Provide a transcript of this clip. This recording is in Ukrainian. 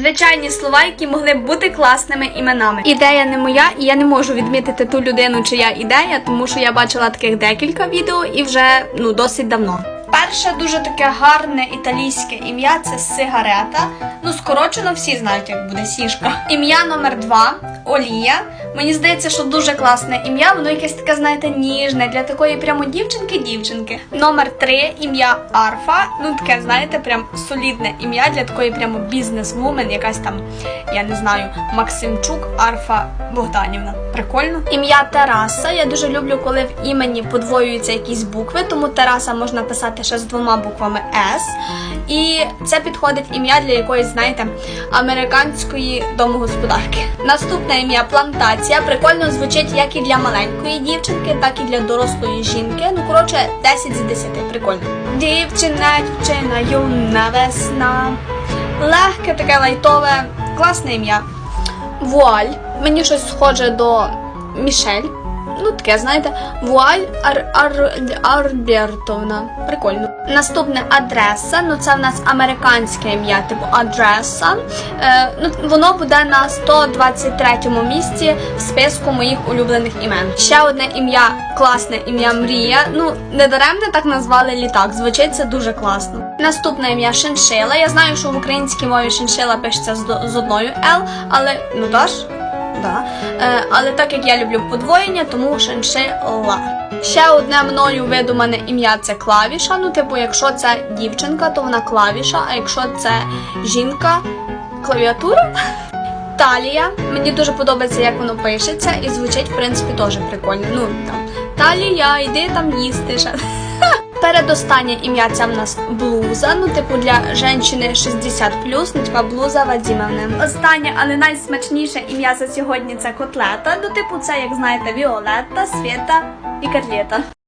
Звичайні слова, які могли б бути класними іменами. Ідея не моя, і я не можу відмітити ту людину, чия ідея, тому що я бачила таких декілька відео і вже ну досить давно. Перше дуже таке гарне італійське ім'я це сигарета. Ну, скорочено всі знають, як буде сішка. Ім'я номер два Олія. Мені здається, що дуже класне ім'я, воно якесь таке, знаєте, ніжне для такої прямо дівчинки-дівчинки. Номер три ім'я Арфа. Ну таке, знаєте, прям солідне ім'я для такої прямо бізнес-вумен, якась там, я не знаю, Максимчук Арфа Богданівна. Прикольно. Ім'я Тараса. Я дуже люблю, коли в імені подвоюються якісь букви, тому Тараса можна писати ще з двома буквами С. І це підходить ім'я для якоїсь, знаєте, американської домогосподарки. Наступне ім'я плантація. Прикольно звучить як і для маленької дівчинки, так і для дорослої жінки. Ну, коротше, 10 з 10. Прикольно. Дівчина, дівчина, юна весна. Легке, таке лайтове, класне ім'я. Вуаль. Мені щось схоже до Мішель. Ну, таке, знаєте, вуаль ар, ар, Арбертовна. Прикольно. Наступне адреса. Ну, це в нас американське ім'я, типу адреса. Е, ну, воно буде на 123-му місці в списку моїх улюблених імен. Ще одне ім'я, класне ім'я Мрія. Ну, не даремне так назвали літак. Звучить це дуже класно. Наступне ім'я Шиншила. Я знаю, що в українській мові шиншила пишеться з, з одною Л, але ну да ж. Да. Е, але так як я люблю подвоєння, тому шиншила. Ще одне мною видумане ім'я це клавіша. Ну, типу, якщо це дівчинка, то вона клавіша, а якщо це жінка, клавіатура. Талія. Мені дуже подобається, як воно пишеться, і звучить, в принципі, теж прикольно. Ну там Талія, йди там їсти. Передостаннє ім'я це в нас блуза. Ну, типу, для жінки 60 ну, типа блуза Вадімовна. Останнє, але найсмачніше ім'я за сьогодні це котлета. Ну, типу, це, як знаєте, Віолетта, Свєта і Карлєта.